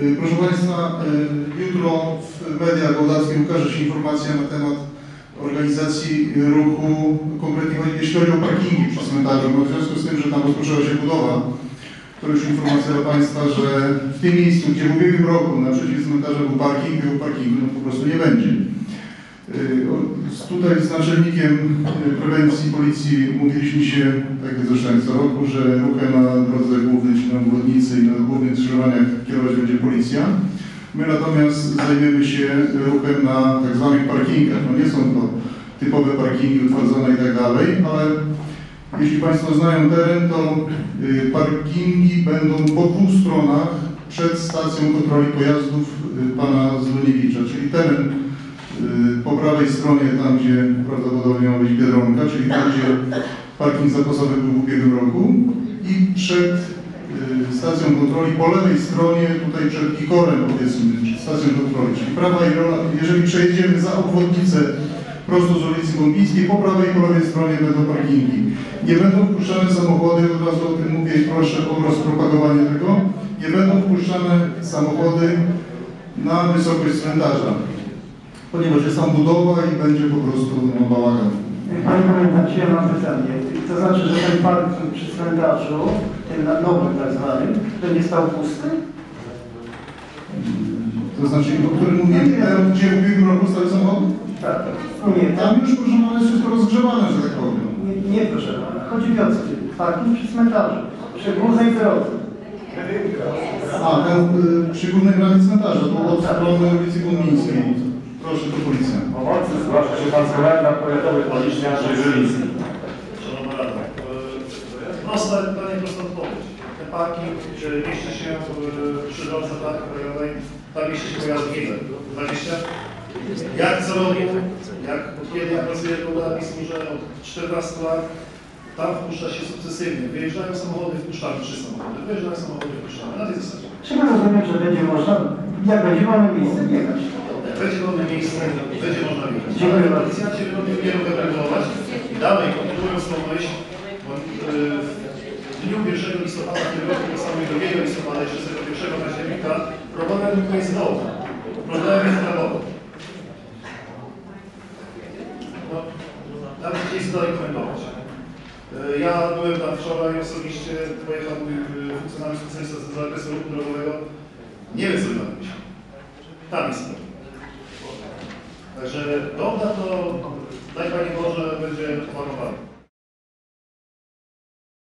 Y, Proszę Państwa, y, jutro w mediach mołdawskich ukaże się informacja na temat organizacji ruchu, konkretnie jeśli chodzi o parkingi przy cmentarzu. No, w związku z tym, że tam rozpoczęła się budowa, to już informacja dla Państwa, że w tym miejscu, gdzie w ubiegłym roku naprzeciw cmentarza był parking, tego parkingu no, po prostu nie będzie. Tutaj z naczelnikiem y, prewencji policji umówiliśmy się, tak jak zresztą co roku, że ruchem na drodze głównej, czy na obwodnicy i na głównych skrzyżowaniach kierować będzie policja. My natomiast zajmiemy się ruchem na tak zwanych parkingach. No nie są to typowe parkingi utwardzone i tak dalej, ale jeśli Państwo znają teren, to y, parkingi będą po dwóch stronach przed stacją kontroli pojazdów y, pana Zluniewicza, czyli teren po prawej stronie, tam gdzie prawdopodobnie ma być Biedronka, czyli tam gdzie parking zapasowy był w ubiegłym roku. I przed y, stacją kontroli po lewej stronie, tutaj przed Kikorem powiedzmy, stacją kontroli, czyli prawa i lewa, jeżeli przejedziemy za obwodnicę prosto z ulicy Gąbickiej, po prawej i po lewej stronie będą parkingi. Nie będą wpuszczane samochody, od razu o tym mówię i proszę o rozpropagowanie tego, nie będą wpuszczane samochody na wysokość cmentarza, ponieważ jest tam budowa i będzie po prostu no, bałagan. Panie komendancie, ja mam pytanie. To znaczy, że ten parking przy cmentarzu, tym nowym tak zwanym, będzie stał pusty? To znaczy, o którym mówiłem, ten, gdzie w ubiegłym roku stały samochody? Tak. Nie, tam, Tam już, proszę pana, jest wszystko rozgrzewane, że tak powiem. nie, nie proszę pana. Chodzi mi o co? Parking przy cmentarzu, przy głównej drodze. A, ten y, przy górnej bramy cmentarza, to od strony ulicy Gumbińskiej. Proszę, to policja. Pomocy zgłasza się pan komendant powiatowy Policznia Andrzej Żyliński. Szanowna Rado, e, prosta, pytanie, prosta odpowiedź. Ten parking czy mieści się w, przy drodze tak krajowej, tam mieści się pojazd ile? 20? Jak co roku, jak od kiedy w budownictwie, że od 14 lat tam wpuszcza się sukcesywnie. Wyjeżdżają samochody, wpuszczamy trzy samochody. Wyjeżdżają samochody, wpuszczamy. Na tej zasadzie. Czy ja rozumiem, że będzie można, jak będzie wolne miejsce, biegać? Będzie wolne miejsce, będzie można jechać. Dziękuję bardzo. policjanci robią wiele regulować dalej kontynuując tą myśl, bo, w dniu 1 listopada tym roku, i 2 listopada, jeszcze z tego 1 października, problemem tylko jest woda. Problemem jest woda. No, nawet gdzieś dalej komentować. Yy, Ja byłem tam wczoraj osobiście, pojechał mój yy, funkcjonariusz specjalista z zakresu ruchu drogowego. Nie wiem, co tam. Tam jest to, daj Panie Boże, będzie opanowana.